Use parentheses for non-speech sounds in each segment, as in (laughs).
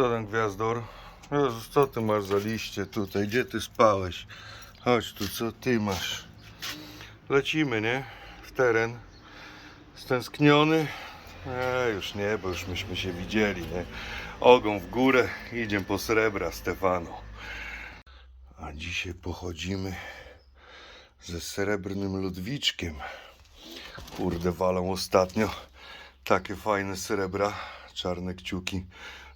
Co tam gwiazdor? Jezus, co ty masz za liście tutaj? Gdzie ty spałeś? Chodź tu, co ty masz? Lecimy, nie? W teren. Stęskniony? E, już nie, bo już myśmy się widzieli, nie? Ogon w górę, idziemy po srebra, Stefano. A dzisiaj pochodzimy ze srebrnym Ludwiczkiem. Kurde, walą ostatnio takie fajne srebra, czarne kciuki.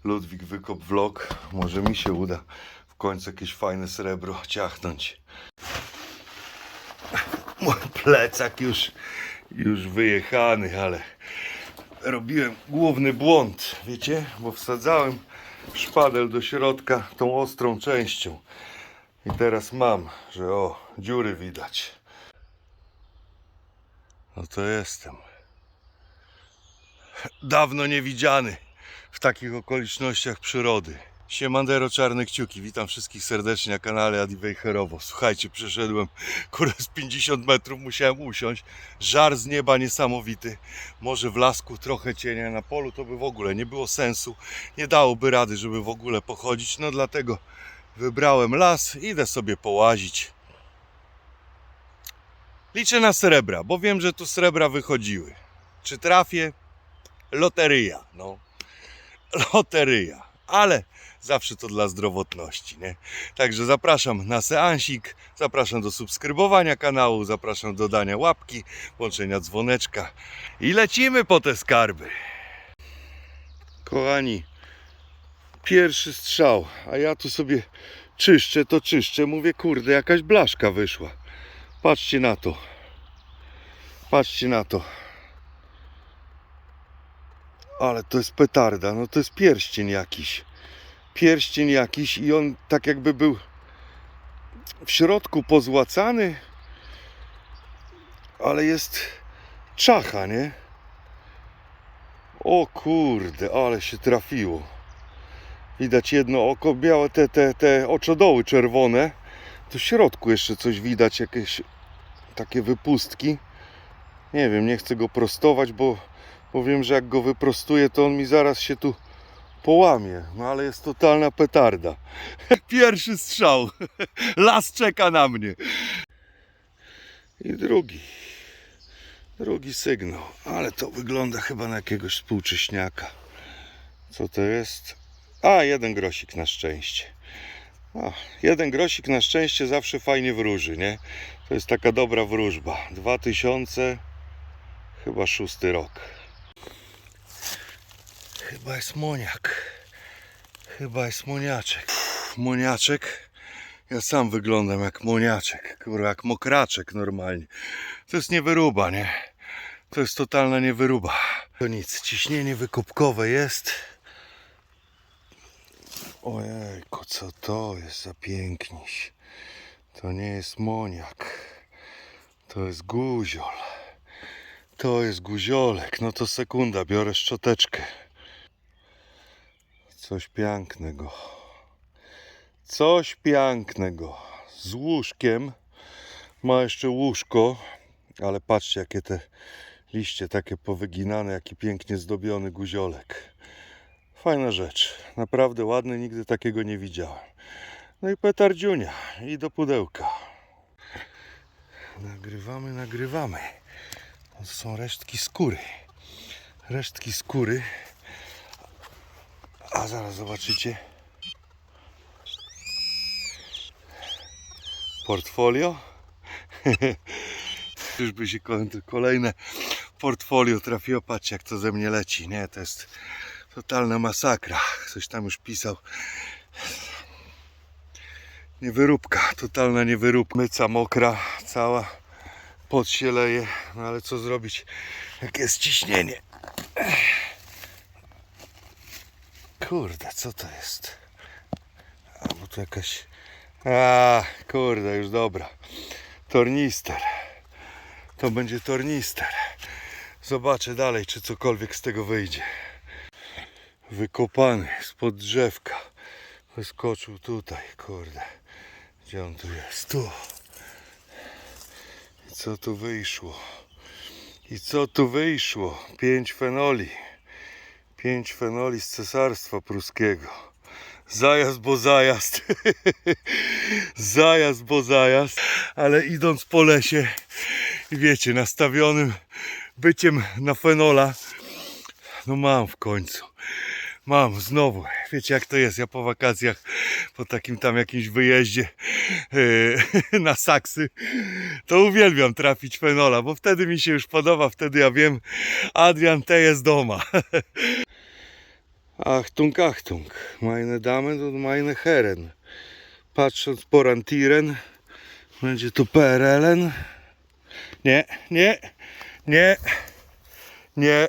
Ludwik wykop vlog. Może mi się uda w końcu jakieś fajne srebro ciachnąć. Mój plecak już, już wyjechany, ale robiłem główny błąd, wiecie? Bo wsadzałem szpadel do środka tą ostrą częścią. I teraz mam, że o, dziury widać. No to jestem. Dawno niewidziany w takich okolicznościach przyrody. Siemandero Czarne Kciuki, witam wszystkich serdecznie na kanale Adi Wejherowo. Słuchajcie, przeszedłem kurde z 50 metrów, musiałem usiąść. Żar z nieba niesamowity. Może w lasku trochę cienia, na polu to by w ogóle nie było sensu. Nie dałoby rady, żeby w ogóle pochodzić. No dlatego wybrałem las, idę sobie połazić. Liczę na srebra, bo wiem, że tu srebra wychodziły. Czy trafię? Loteryja, no. Loteryja, ale zawsze to dla zdrowotności, nie? Także zapraszam na seansik, zapraszam do subskrybowania kanału, zapraszam do dania łapki, włączenia dzwoneczka i lecimy po te skarby. Kochani, pierwszy strzał, a ja tu sobie czyszczę, to czyszczę, mówię, kurde, jakaś blaszka wyszła. Patrzcie na to. Patrzcie na to. Ale to jest petarda, no to jest pierścień jakiś. Pierścień jakiś i on tak jakby był w środku pozłacany, ale jest czacha, nie? O kurde, ale się trafiło. Widać jedno oko, białe te, te, te oczodoły czerwone. Tu w środku jeszcze coś widać, jakieś takie wypustki. Nie wiem, nie chcę go prostować, bo, bo wiem, że jak go wyprostuję, to on mi zaraz się tu połamie. No ale jest totalna petarda. (laughs) Pierwszy strzał. (laughs) Las czeka na mnie. I drugi. Drugi sygnał. Ale to wygląda chyba na jakiegoś współcześniaka. Co to jest? A, jeden grosik na szczęście. A, jeden grosik na szczęście zawsze fajnie wróży, nie? To jest taka dobra wróżba. 2000 chyba szósty rok. Chyba jest moniak. Chyba jest moniaczek. Pff, Moniaczek. Ja sam wyglądam jak moniaczek. Kurwa, jak mokraczek normalnie. To jest niewyruba, nie? To jest totalna niewyruba. To nic, ciśnienie wykupkowe jest. Ojejku, co to jest za piękniś. To nie jest moniak. To jest guziol. To jest guziolek. No to sekunda, biorę szczoteczkę. Coś pięknego. Coś pięknego. Z łóżkiem. Ma jeszcze łóżko, ale patrzcie jakie te liście takie powyginane, jaki pięknie zdobiony guziolek. Fajna rzecz. Naprawdę ładny, nigdy takiego nie widziałem. No i petardziunia. I do pudełka. Nagrywamy, nagrywamy. To są resztki skóry. Resztki skóry. A zaraz zobaczycie. Portfolio. (laughs) Czyżby się ko- kolejne portfolio trafiło. Patrzcie jak to ze mnie leci. Nie, to jest totalna masakra. Coś tam już pisał. Niewyróbka, totalna niewyróbka. Myca mokra, cała pot się leje, no ale co zrobić, jak jest ciśnienie. Kurde, co to jest? A, bo tu jakaś... A, kurde, już dobra. Tornister. To będzie tornister. Zobaczę dalej, czy cokolwiek z tego wyjdzie. Wykopany spod drzewka. Wyskoczył tutaj, kurde. Gdzie on tu jest? Tu. I co tu wyszło? I co tu wyszło? Pięć fenoli. Pięć fenoli z cesarstwa pruskiego. Zajazd, bo zajazd. (laughs) zajazd, bo zajazd. Ale idąc po lesie, wiecie, nastawionym byciem na fenola, no mam w końcu. Mam znowu. Wiecie jak to jest? Ja po wakacjach, po takim tam jakimś wyjeździe yy, (laughs) na saksy, to uwielbiam trafić fenola, bo wtedy mi się już podoba, wtedy ja wiem, Adrian te jest doma. (laughs) Achtung, Achtung, meine Damen und meine Herren. Patrząc po rantiren, będzie to PRL-en. Nie, nie, nie, nie.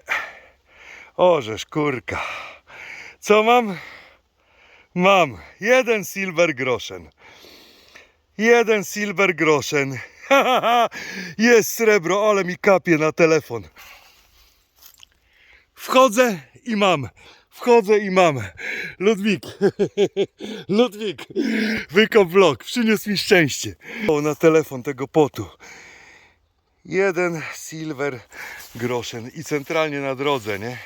Orzesz, kurka. Co mam? Mam jeden silver groszen. Jeden silver groszen. (laughs) Jest srebro, ale mi kapie na telefon. Wchodzę i mam. Wchodzę i mam. Ludwik. (laughs) Ludwik. Wykop vlog. Przyniósł mi szczęście. O, na telefon tego potu. Jeden silver groszen i centralnie na drodze, nie?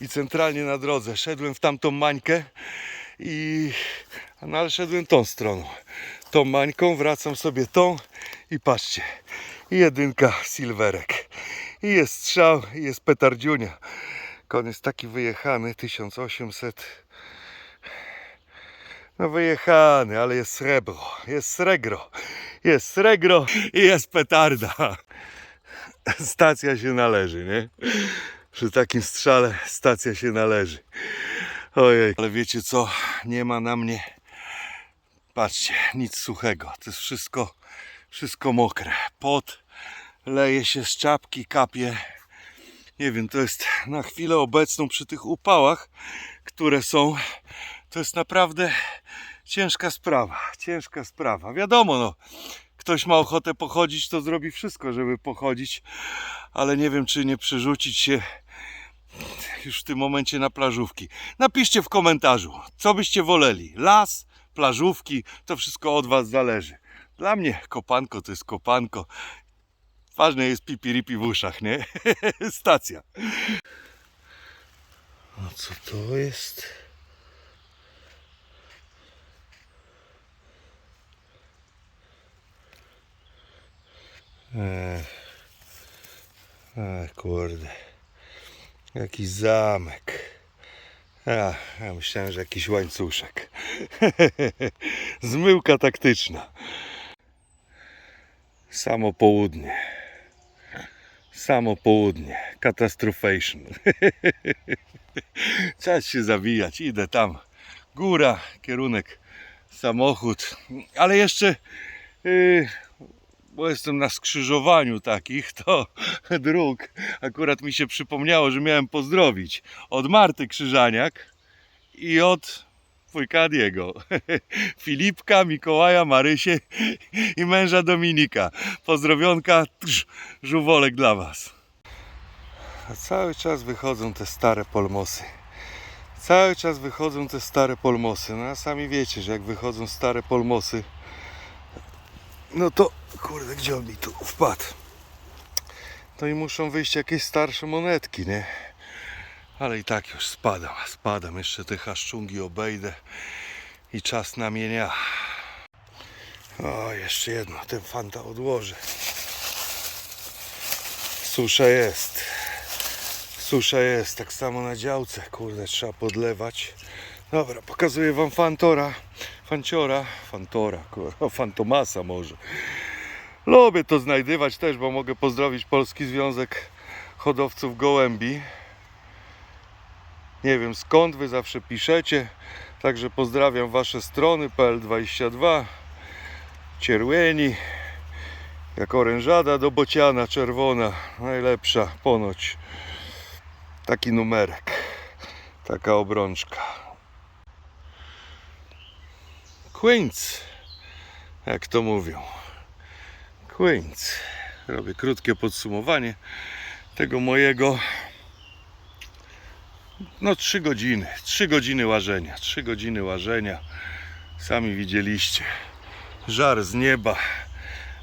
I centralnie na drodze. Szedłem w tamtą mańkę i... No ale szedłem tą stroną. Tą mańką, wracam sobie tą i patrzcie. Jedynka silverek. I jest strzał, i jest petardziunia. Kon jest taki wyjechany, 1800. No wyjechany, ale jest srebro, jest sregro, jest sregro i jest petarda. Stacja się należy, nie? Przy takim strzale stacja się należy. Ojej, ale wiecie co? Nie ma na mnie, patrzcie, nic suchego. To jest wszystko, wszystko mokre. Pot leje się z czapki, kapie. Nie wiem, to jest na chwilę obecną przy tych upałach, które są, to jest naprawdę ciężka sprawa. Ciężka sprawa. Wiadomo, no, ktoś ma ochotę pochodzić, to zrobi wszystko, żeby pochodzić, ale nie wiem, czy nie przerzucić się już w tym momencie na plażówki. Napiszcie w komentarzu, co byście woleli. Las, plażówki, to wszystko od Was zależy. Dla mnie kopanko to jest kopanko. Ważne jest pipiripi w uszach, nie? (laughs) Stacja. A co to jest? Ech. Ech, kurde. Jakiś zamek. A, ja myślałem, że jakiś łańcuszek. (laughs) Zmyłka taktyczna. Samo południe. Samo południe. Katastrofation. (laughs) Czas się zawijać. Idę tam. Góra, kierunek, samochód. Ale jeszcze, yy, bo jestem na skrzyżowaniu takich, (laughs) to dróg. Akurat mi się przypomniało, że miałem pozdrowić od Marty Krzyżaniak i od wujka Diego. (laughs) Filipka, Mikołaja, Marysie i męża Dominika. Pozdrowionka, żuwolek dla Was. A cały czas wychodzą te stare polmosy. Cały czas wychodzą te stare polmosy. No a sami wiecie, że jak wychodzą stare polmosy, no to kurde, gdzie on mi tu wpadł? To i muszą wyjść jakieś starsze monetki, nie? Ale i tak już spadam, spadam. Jeszcze te haszczungi obejdę i czas na mienia. O, jeszcze jedno, ten fanta odłożę. Susza jest. Susza jest, tak samo na działce. Kurde, trzeba podlewać. Dobra, pokazuję wam fantora. Fanciora, fantora, fantomasa może. Lubię to znajdywać też, bo mogę pozdrowić Polski Związek Hodowców Gołębi. Nie wiem skąd wy zawsze piszecie, także pozdrawiam wasze strony PL22, Cierłeni, jak orężada do bociana czerwona, najlepsza ponoć. Taki numerek, taka obrączka. Queens, jak to mówią. Queens. Robię krótkie podsumowanie tego mojego. No, trzy godziny. Trzy godziny łażenia. Trzy godziny łażenia. Sami widzieliście. Żar z nieba.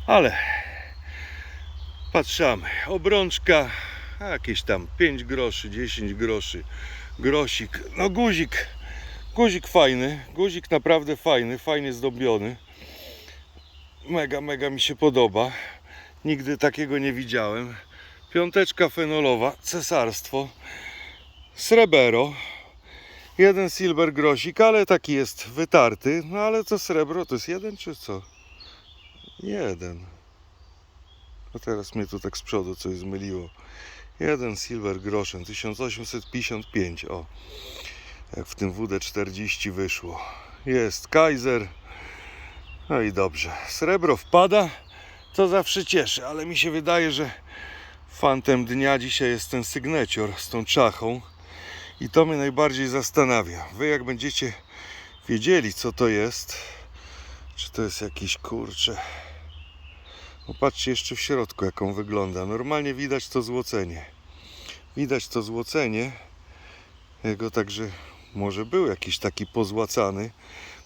Ale patrzamy. Obrączka jakieś tam 5 groszy, 10 groszy. Grosik. No guzik. Guzik fajny, guzik naprawdę fajny, fajnie zdobiony. Mega, mega mi się podoba. Nigdy takiego nie widziałem. Piąteczka fenolowa, cesarstwo, srebero. Jeden silver grosik, ale taki jest wytarty. No ale to srebro to jest jeden czy co? Jeden. A teraz mnie tu tak z przodu coś zmyliło. Jeden silver groschen, 1855. O, jak w tym WD-40 wyszło. Jest Kaiser. No i dobrze. Srebro wpada, to zawsze cieszy, ale mi się wydaje, że fantem dnia dzisiaj jest ten sygnecior z tą czachą. I to mnie najbardziej zastanawia. Wy jak będziecie wiedzieli co to jest, czy to jest jakiś kurcze. Popatrzcie jeszcze w środku jak on wygląda. Normalnie widać to złocenie. Widać to złocenie. Jego także może był jakiś taki pozłacany.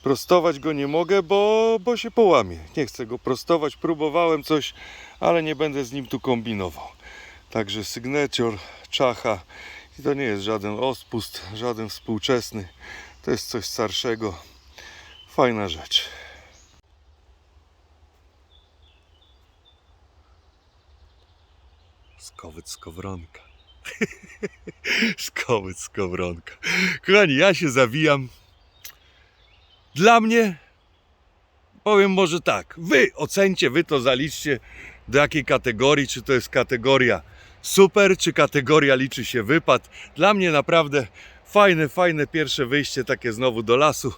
Prostować go nie mogę, bo, bo się połamie. Nie chcę go prostować. Próbowałem coś, ale nie będę z nim tu kombinował. Także Signature, czacha. I to nie jest żaden ospust, żaden współczesny. To jest coś starszego. Fajna rzecz. Skowyt skowronka. (laughs) Skowyt skowronka. Kochani, ja się zawijam. Dla mnie powiem może tak. Wy ocencie, wy to zaliczcie do jakiej kategorii, czy to jest kategoria super, czy kategoria liczy się wypad. Dla mnie naprawdę fajne, fajne pierwsze wyjście takie znowu do lasu.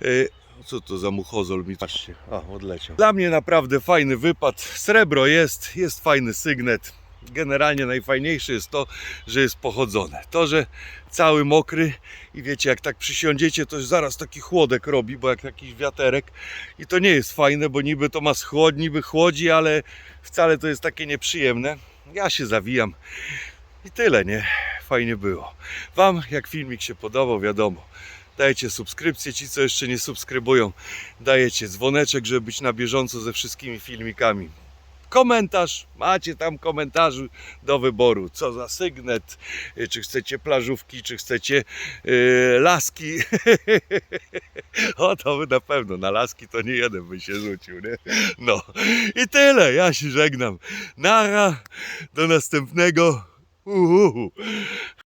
Yy, co to za muchozol mi patrzcie, a odleciał. Dla mnie naprawdę fajny wypad. Srebro jest, jest fajny sygnet. Generalnie najfajniejsze jest to, że jest pochodzone. To, że cały mokry i wiecie, jak tak przysiądziecie, to zaraz taki chłodek robi, bo jak jakiś wiaterek i to nie jest fajne, bo niby to ma schłod, niby chłodzi, ale wcale to jest takie nieprzyjemne. Ja się zawijam i tyle, nie? Fajnie było. Wam, jak filmik się podobał, wiadomo, dajecie subskrypcję, ci co jeszcze nie subskrybują, dajecie dzwoneczek, żeby być na bieżąco ze wszystkimi filmikami. Komentarz, macie tam komentarzu do wyboru, co za sygnet, czy chcecie plażówki, czy chcecie yy, laski. (laughs) o, to by na pewno, na laski to nie jeden by się rzucił, nie? No i tyle, ja się żegnam. Nara, do następnego. Uhuhu.